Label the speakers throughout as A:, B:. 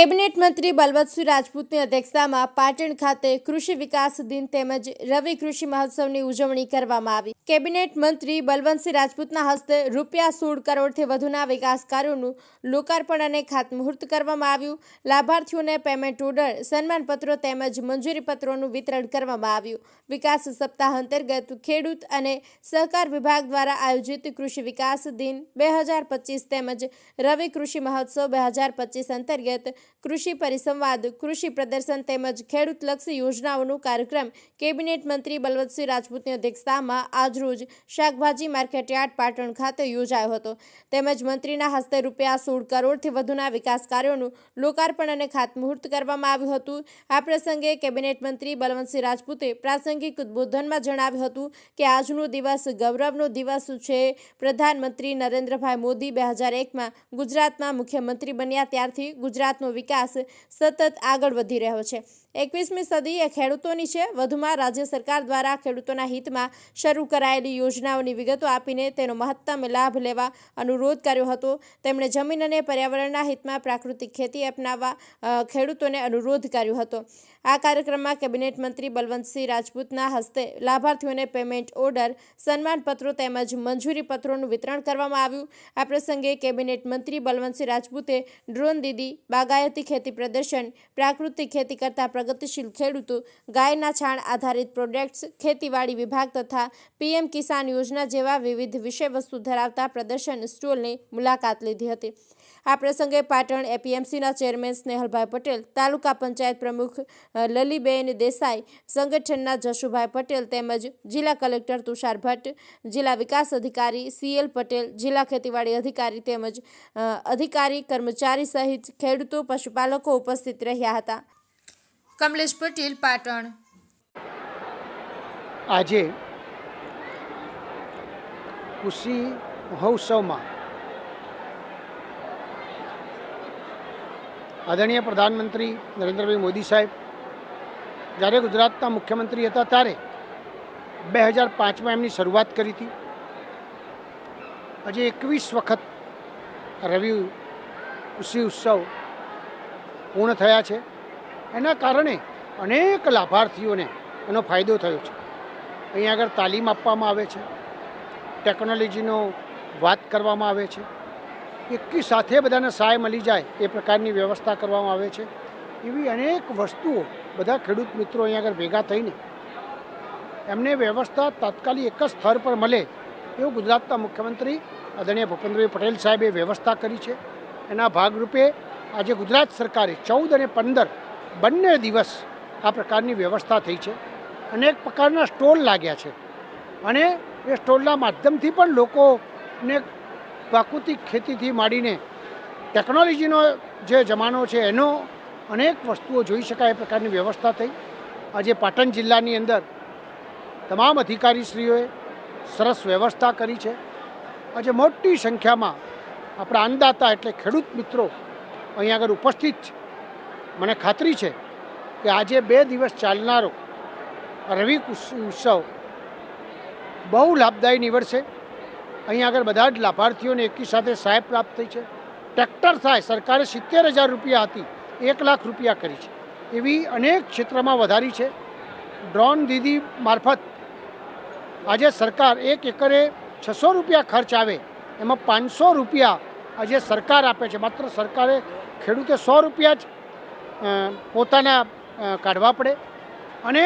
A: Cabinet મંત્રી બલવતસિંહ રાજપૂતની અધ્યક્ષતામાં પાટણ ખાતે કૃષિ વિકાસ દિન તેમજ રવિ કૃષિ મહોત્સવની ઉજવણી કરવામાં આવી. કેબિનેટ મંત્રી બલવંતસિંહ રાજપૂતના હસ્તે રૂપિયા સોળ કરોડથી વધુના વિકાસ કાર્યોનું લોકાર્પણ અને ખાતમુહૂર્ત કરવામાં આવ્યું. લાભાર્થીઓને પેમેન્ટ ઓર્ડર, સન્માનપત્રો તેમજ મંજૂરી પત્રોનું વિતરણ કરવામાં આવ્યું. વિકાસ સપ્તાહ અંતર્ગત ખેડૂત અને સહકાર વિભાગ દ્વારા આયોજિત કૃષિ વિકાસ દિન બે તેમજ રવિ કૃષિ મહોત્સવ બે અંતર્ગત કૃષિ પરિસંવાદ, કૃષિ પ્રદર્શન તેમજ ખેડૂતલક્ષી યોજનાઓનો કાર્યક્રમ કેબિનેટ મંત્રી બલવંતસિંહ રાજપૂતની અધ્યક્ષતામાં આજરોજ શાકભાજી માર્કેટયાર્ડ પાટણ ખાતે યોજાયો હતો. તેમજ મંત્રીના હસ્તે રૂપિયા સોળ કરોડથી વધુના વિકાસ કાર્યોનું લોકાર્પણ અને ખાતમુહૂર્ત કરવામાં આવ્યું હતું. આ પ્રસંગે કેબિનેટ મંત્રી બલવંતસિંહ રાજપૂતે પ્રાસંગિક ઉદ્બોધનમાં જણાવ્યું હતું કે આજનો દિવસ ગૌરવનો દિવસ છે. પ્રધાનમંત્રી નરેન્દ્રભાઈ મોદી બે હજાર એકમાં ગુજરાતમાં મુખ્યમંત્રી બન્યા ત્યારથી ગુજરાતનો વિકાસ સતત આગળ વધી રહ્યો છે. એકવીસમી સદી એ ખેડૂતોની છે. વધુમાં રાજ્ય સરકાર દ્વારા ખેડૂતોના હિતમાં શરૂ કરાયેલી યોજનાઓની વિગતો આપીને તેનો મહત્તમ લાભ લેવા અનુરોધ કર્યો હતો. તેમણે જમીન અને પર્યાવરણના હિતમાં પ્રાકૃતિક ખેતી અપનાવવા ખેડૂતોને અનુરોધ કર્યો હતો. આ કાર્યક્રમમાં કેબિનેટ મંત્રી બલવંતસિંહ રાજપૂતના હસ્તે લાભાર્થીઓને પેમેન્ટ ઓર્ડર, સન્માનપત્રો તેમજ મંજૂરી પત્રોનું વિતરણ કરવામાં આવ્યું. આ પ્રસંગે કેબિનેટ મંત્રી બલવંતસિંહ રાજપૂતે ડ્રોન દીદી, બાગાયતી ખેતી પ્રદર્શન, પ્રાકૃતિક ખેતી કરતા પ્રગતિશીલ ખેડૂતો, ગાયના છાણ આધારિત પ્રોડક્ટ્સ, ખેતીવાડી વિભાગ તથા પીએમ કિસાન યોજના જેવા વિવિધ વિષયવસ્તુ ધરાવતા પ્રદર્શન સ્ટોલની મુલાકાત લીધી હતી. આ પ્રસંગે પાટણ એપીએમસીના ચેરમેન સ્નેહલભાઈ પટેલ, તાલુકા પંચાયત પ્રમુખ લલીબેન દેસાઈ, સંગઠનના જશુભાઈ પટેલ તેમજ જિલ્લા કલેક્ટર તુષાર ભટ્ટ, જિલ્લા વિકાસ અધિકારી સીએલ પટેલ, જિલ્લા ખેતીવાડી અધિકારી તેમજ અધિકારી કર્મચારી સહિત ખેડૂતો, પશુપાલકો ઉપસ્થિત રહ્યા હતા. કમલેશ પટેલ, પાટણ.
B: આજે કૃષિ મહોત્સવમાં આદરણીય પ્રધાનમંત્રી નરેન્દ્રભાઈ મોદી સાહેબ, જ્યારે ગુજરાતના મુખ્યમંત્રી હતા ત્યારે બે હજાર પાંચમાં એમની શરૂઆત કરી હતી. આજે એકવીસ વખત રવિ કૃષિ ઉત્સવ પૂર્ણ થયા છે. એના કારણે અનેક લાભાર્થીઓને એનો ફાયદો થયો છે. અહીંયા આગળ તાલીમ આપવામાં આવે છે. ટેકનોલોજીનો વાત કરવામાં આવે છે. એકી સાથે બધાને સહાય મળી જાય એ પ્રકારની વ્યવસ્થા કરવામાં આવે છે. એવી અનેક વસ્તુઓ બધા ખેડૂત મિત્રો અહીંયા આગળ ભેગા થઈને એમને વ્યવસ્થા તાત્કાલિક એક જ સ્થળ પર મળે એવું ગુજરાતના મુખ્યમંત્રી આદરણીય ભૂપેન્દ્રભાઈ પટેલ સાહેબે વ્યવસ્થા કરી છે. એના ભાગરૂપે આજે ગુજરાત સરકારે ચૌદ અને પંદર બંને દિવસ આ પ્રકારની વ્યવસ્થા થઈ છે અનેક પ્રકારના સ્ટોલ લાગ્યા છે. અને એ સ્ટોલના માધ્યમથી પણ લોકોને પ્રાકૃતિક ખેતીથી માંડીને ટેકનોલોજીનો જે જમાનો છે એનો અનેક વસ્તુઓ જોઈ શકાય એ પ્રકારની વ્યવસ્થા થઈ. આજે પાટણ જિલ્લાની અંદર તમામ અધિકારીશ્રીઓએ સરસ વ્યવસ્થા કરી છે. આજે મોટી સંખ્યામાં આપણા અન્નદાતા એટલે ખેડૂત મિત્રો અહીંયા આગળ ઉપસ્થિત છે. મને ખાતરી છે કે આજે બે દિવસ ચાલનારો રવિ ઉત્સવ બહુ લાભદાયી નીવડશે. અહીંયા આગળ બધા જ લાભાર્થીઓને એકી સાથે સહાય પ્રાપ્ત થઈ છે. ટ્રેક્ટર થાય, સરકારે સિત્તેર હજાર રૂપિયા હતી, એક લાખ રૂપિયા કરી છે. એવી અનેક ક્ષેત્રમાં વધારી છે. ડ્રોન દીદી મારફત આજે સરકાર એક એકરે છસો રૂપિયા ખર્ચ આવે, એમાં પાંચસો રૂપિયા આજે સરકાર આપે છે. માત્ર સરકારે ખેડૂતે સો રૂપિયા જ પોતાના કાઢવા પડે. અને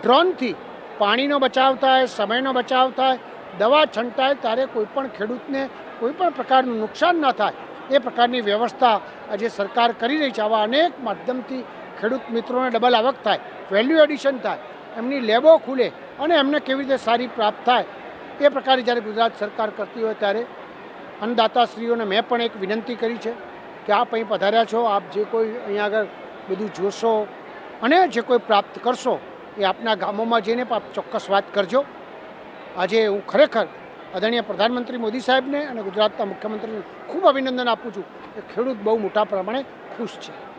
B: ડ્રોનથી પાણીનો બચાવ થાય, સમયનો બચાવ થાય, દવા છંટાય, ત્યારે કોઈ પણ ખેડૂતને કોઈપણ પ્રકારનું નુકસાન ન થાય. એ પ્રકારની વ્યવસ્થા આજે સરકાર કરી રહી છે. આવા અનેક માધ્યમથી ખેડૂત મિત્રોને ડબલ આવક થાય વેલ્યુ એડિશન થાય, એમની લેબો ખુલે અને એમને કેવી રીતે સારી પ્રાપ્ત થાય, એ પ્રકારે જ્યારે ગુજરાત સરકાર કરતી હોય ત્યારે અન્નદાતાશ્રીઓને મેં પણ એક વિનંતી કરી છે. કે આપ અહીં પધાર્યા છો, આપ જે કોઈ અહીંયા આગળ બધું જોશો અને જે કોઈ પ્રાપ્ત કરશો, એ આપના ગામોમાં જઈને આપ ચોક્કસ વાત કરજો. આજે હું ખરેખર આદરણીય પ્રધાનમંત્રી મોદી સાહેબને અને ગુજરાતના મુખ્યમંત્રીને ખૂબ અભિનંદન આપું છું. કે ખેડૂત બહુ મોટા પ્રમાણે ખુશ છે.